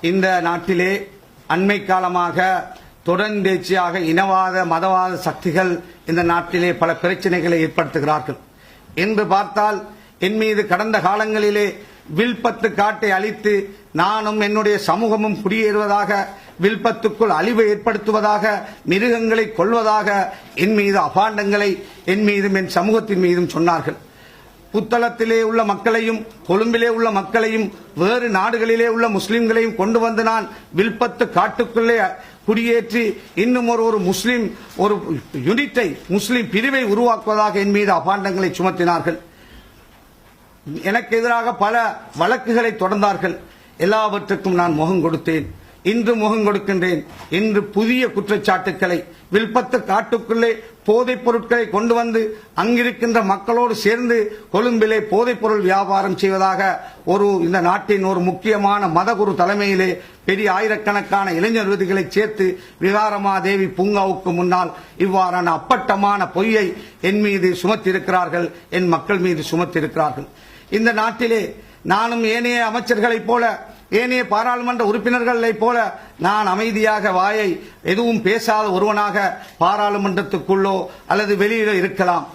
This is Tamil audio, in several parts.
இந்த நாட்டிலே அண்மை காலமாக தொடர்ந்தேச்சியாக இனவாத மதவாத சக்திகள் இந்த நாட்டிலே பல பிரச்சனைகளை ஏற்படுத்துகிறார்கள். என்று பார்த்தால் என் மீது கடந்த காலங்களிலே வில்பத்து காட்டை அழித்து நானும் என்னுடைய சமூகமும் குடியேறுவதாக வில்பத்துக்குள் அழிவை ஏற்படுத்துவதாக மிருகங்களை கொள்வதாக என் மீது அபாண்டங்களை என் மீதும் என் சமூகத்தின் மீதும் சொன்னார்கள். புத்தளத்திலே உள்ள மக்களையும் கொழும்பிலே உள்ள மக்களையும் வேறு நாடுகளிலே உள்ள முஸ்லிம்களையும் கொண்டு வந்து நான் வில்பத்து காட்டுக்குள்ளே குடியேற்றி இன்னும் ஒரு ஒரு முஸ்லிம் ஒரு யூனிட்டை முஸ்லிம் பிரிவை உருவாக்குவதாக என் மீது அபாண்டங்களை சுமத்தினார்கள். எனக்கு எதிராக பல வழக்குகளை தொடர்ந்தார்கள். எல்லாவற்றுக்கும் நான் முகம் கொடுத்தேன். இன்று முகம் கொடுக்கின்றேன். இன்று புதிய குற்றச்சாட்டுக்களை வில்பத்து காட்டுக்குள்ளே போதைப் பொருட்களை கொண்டு வந்து அங்கிருக்கின்ற மக்களோடு சேர்ந்து கொழும்பிலே போதைப் பொருள் வியாபாரம் செய்வதாக ஒரு இந்த நாட்டின் ஒரு முக்கியமான மதகுரு தலைமையிலே பெரிய ஆயிரக்கணக்கான இளைஞர் விருதுகளை சேர்த்து விகாரமாதேவி பூங்காவுக்கு முன்னால் இவ்வாறான அப்பட்டமான பொய்யை என் மீது சுமத்தியிருக்கிறார்கள் என் மக்கள் மீது சுமத்தியிருக்கிறார்கள். இந்த நாட்டிலே நானும் ஏனைய அமைச்சர்களைப் போல ஏனைய பாராளுமன்ற உறுப்பினர்களைப் போல நான் அமைதியாக வாயை எதுவும் பேசாத ஒருவனாக பாராளுமன்றத்துக்குள்ளோ அல்லது வெளியிலோ இருக்கலாம்.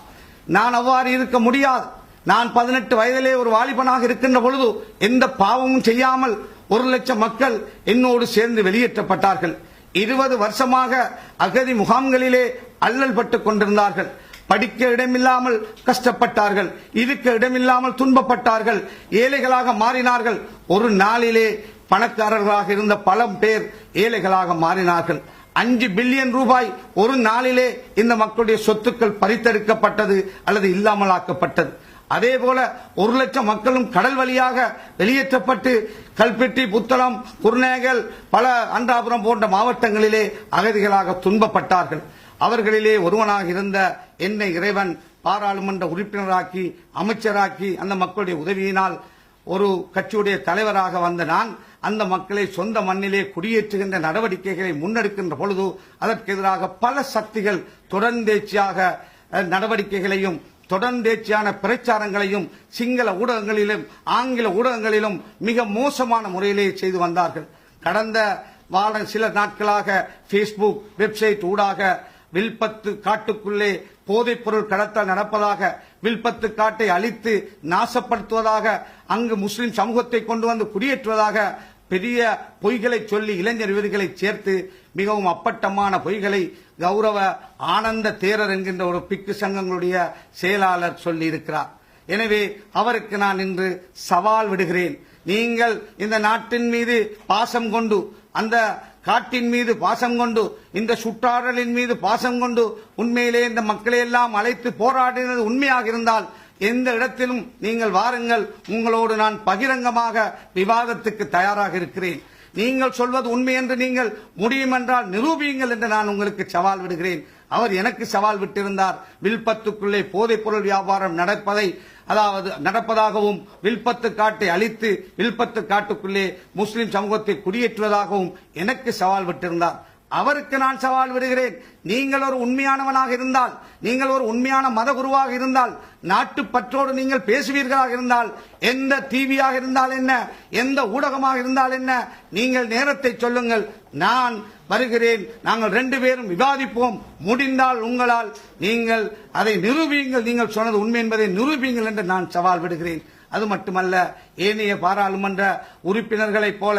நான் அவ்வாறு இருக்க முடியாது. நான் பதினெட்டு வயதிலே ஒரு வாலிபனாக இருக்கின்ற பொழுது எந்த பாவமும் செய்யாமல் ஒரு லட்சம் மக்கள் என்னோடு சேர்ந்து வெளியேற்றப்பட்டார்கள். இருபது வருஷமாக அகதி முகாம்களிலே அல்லல் பட்டுக் கொண்டிருந்தார்கள். படிக்க இடமில்லாமல் கஷ்டப்பட்டார்கள் இருக்க இடமில்லாமல் துன்பப்பட்டார்கள் ஏழைகளாக மாறினார்கள். ஒரு நாளிலே பணக்காரர்களாக இருந்த பல பேர் ஏழைகளாக மாறினார்கள். அஞ்சு பில்லியன் ரூபாய் ஒரு நாளிலே இந்த மக்களுடைய சொத்துக்கள் பறித்தெடுக்கப்பட்டது அல்லது இல்லாமலாக்கப்பட்டது. அதே போல ஒரு லட்சம் மக்களும் கடல் வழியாக வெளியேற்றப்பட்டு கல்பெட்டி புத்தளம் குருநேகல் பல அன்றாபுரம் போன்ற மாவட்டங்களிலே அகதிகளாக துன்பப்பட்டார்கள். அவர்களிலே ஒருவனாக இருந்த என்னை இறைவன் பாராளுமன்ற உறுப்பினராக்கி அமைச்சராக்கி அந்த மக்களுடைய உதவியினால் ஒரு கட்சியுடைய தலைவராக வந்த நான் அந்த மக்களை சொந்த மண்ணிலே குடியேற்றுகின்ற நடவடிக்கைகளை முன்னெடுக்கின்ற பொழுது அதற்கு எதிராக பல சக்திகள் தொடர்ந்தேச்சியாக நடவடிக்கைகளையும் தொடர்ந்தேச்சியான பிரச்சாரங்களையும் சிங்கள ஊடகங்களிலும் ஆங்கில ஊடகங்களிலும் மிக மோசமான முறையிலே செய்து வந்தார்கள். கடந்த வார சில நாட்களாக ஃபேஸ்புக் வெப்சைட் ஊடாக வில்பத்து காட்டுக்குள்ளே போதைப் பொருள் கடத்தல் நடப்பதாக வில்பத்து காட்டை அழித்து நாசப்படுத்துவதாக அங்கு முஸ்லிம் சமூகத்தை கொண்டு வந்து குடியேற்றுவதாக பெரிய பொய்களை சொல்லி இளைஞர் விருதுகளை சேர்த்து மிகவும் அப்பட்டமான பொய்களை கௌரவ ஆனந்த தேரர் என்கின்ற ஒரு பிக்கு சங்கங்களுடைய செயலாளர் சொல்லி இருக்கிறார் எனவே அவருக்கு நான் இன்று சவால் விடுகிறேன். நீங்கள் இந்த நாட்டின் மீது பாசம் கொண்டு அந்த காட்டின் மீது பாசம் கொண்டு இந்த சுற்றாடலின் மீது பாசம் கொண்டு உண்மையிலே இந்த மக்களை எல்லாம் அழைத்து போராடினது உண்மையாக இருந்தால் எந்த இடத்திலும் நீங்கள் வாருங்கள் உங்களோடு நான் பகிரங்கமாக விவாதத்துக்கு தயாராக இருக்கிறேன். நீங்கள் சொல்வது உண்மை என்று நீங்கள் முடியும் என்றால் நிரூபியுங்கள் என்று நான் உங்களுக்கு சவால் விடுகிறேன். அவர் எனக்கு சவால் விட்டிருந்தார். வில்பத்துக்குள்ளே போதைப் பொருள் வியாபாரம் நடப்பதை அதாவது நடப்பதாகவும் வில்பத்து காட்டை அழித்து வில்பத்து காட்டுக்குள்ளே முஸ்லிம் சமூகத்தை குடியேற்றுவதாகவும் எனக்கு சவால் விட்டிருந்தார். அவருக்கு நான் சவால் விடுகிறேன். நீங்கள் ஒரு உண்மையானவனாக இருந்தால் நீங்கள் ஒரு உண்மையான மதகுருவாக இருந்தால் நாட்டு பற்றோடு நீங்கள் பேசுவீர்களாக இருந்தால் எந்த டிவியாக இருந்தால் என்ன எந்த ஊடகமாக இருந்தால் என்ன நீங்கள் நேரத்தை சொல்லுங்கள். நான் வருகிறேன். நாங்கள் ரெண்டு பேரும் விவாதிப்போம். முடிந்தால் உங்களால் நீங்கள் அதை நிரூபியுங்கள். நீங்கள் சொன்னது உண்மை என்பதை நிரூபியுங்கள் என்று நான் சவால் விடுகிறேன். அது மட்டுமல்ல ஏனைய பாராளுமன்ற உறுப்பினர்களைப் போல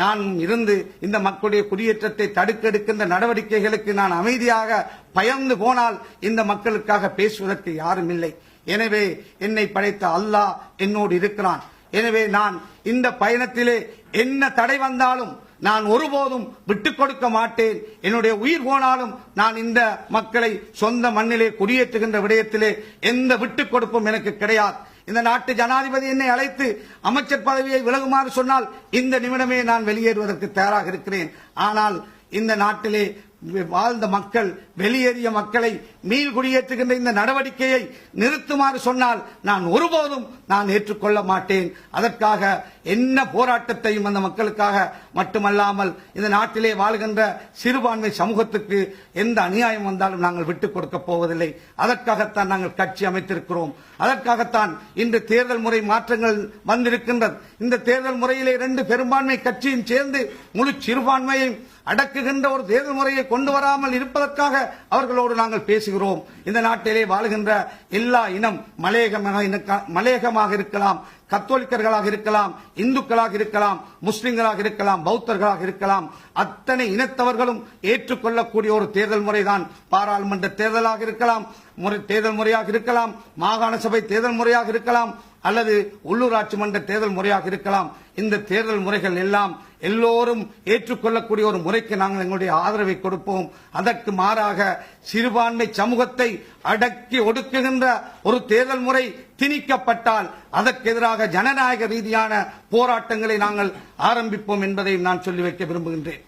நான் இருந்து இந்த மக்களுடைய குடியேற்றத்தை தடுக்கெடுக்கின்ற நடவடிக்கைகளுக்கு நான் அமைதியாக பயந்து போனால் இந்த மக்களுக்காக பேசுவதற்கு யாரும் இல்லை. எனவே என்னை படைத்த அல்லாஹ் என்னோடு இருக்கிறான். எனவே நான் இந்த பயணத்திலே என்ன தடை வந்தாலும் நான் ஒருபோதும் விட்டுக் கொடுக்க மாட்டேன். என்னுடைய உயிர் போனாலும் நான் இந்த மக்களை சொந்த மண்ணிலே குடியேற்றுகின்ற விடயத்திலே எந்த விட்டுக் கொடுப்பும் எனக்கு கிடையாது. இந்த நாட்டு ஜனாதிபதி என்னை அழைத்து அமைச்சர் பதவியை விலகுமாறு சொன்னால் இந்த நிமிடமே நான் வெளியேறுவதற்கு தயாராக இருக்கிறேன். ஆனால் இந்த நாட்டிலே வாழ்ந்த மக்கள் வெளியேறிய மக்களை மீள் குடியேற்றுகின்ற இந்த நடவடிக்கையை நிறுத்துமாறு சொன்னால் நான் ஒருபோதும் நான் ஏற்றுக்கொள்ள மாட்டேன். அதற்காக என்ன போராட்டத்தையும் அந்த மக்களுக்காக மட்டுமல்லாமல் இந்த நாட்டிலே வாழ்கின்ற சிறுபான்மை சமூகத்துக்கு எந்த அநியாயம் வந்தாலும் நாங்கள் விட்டுக் கொடுக்க போவதில்லை. அதற்காகத்தான் நாங்கள் கட்சி அமைத்திருக்கிறோம். அதற்காகத்தான் இன்று தேர்தல் முறை மாற்றங்கள் வந்திருக்கின்றது. இந்த தேர்தல் முறையிலே இரண்டு பெரும்பான்மை கட்சியும் சேர்ந்து முழு சிறுபான்மையை அடக்குகின்ற ஒரு தேர்தல் முறையை கொண்டு வராமல் இருப்பதற்காக அவர்களோடு நாங்கள் பேசுகிறோம். இந்த நாட்டிலே வாழ்கின்ற எல்லா இனம் மலையகமாக மலையகமாக இருக்கலாம் கத்தோலிக்கர்களாக இருக்கலாம் இந்துக்களாக இருக்கலாம் முஸ்லிம்களாக இருக்கலாம் பௌத்தர்களாக இருக்கலாம். அத்தனை இனத்தவர்களும் ஏற்றுக்கொள்ளக்கூடிய ஒரு தேர்தல் முறைதான். பாராளுமன்ற தேர்தலாக இருக்கலாம் முறை தேர்தல் முறையாக இருக்கலாம் மாகாண சபை தேர்தல் முறையாக இருக்கலாம் அல்லது உள்ளூராட்சி மன்ற தேர்தல் முறையாக இருக்கலாம். இந்த தேர்தல் முறைகள் எல்லாம் எல்லோரும் ஏற்றுக்கொள்ளக்கூடிய ஒரு முறைக்கு நாங்கள் எங்களுடைய ஆதரவை கொடுப்போம். அதற்கு மாறாக சிறுபான்மை சமூகத்தை அடக்கி ஒடுக்குகின்ற ஒரு தேர்தல் முறை திணிக்கப்பட்டால் அதற்கு எதிராக ஜனநாயக ரீதியான போராட்டங்களை நாங்கள் ஆரம்பிப்போம் என்பதையும் நான் சொல்லி வைக்க விரும்புகின்றேன்.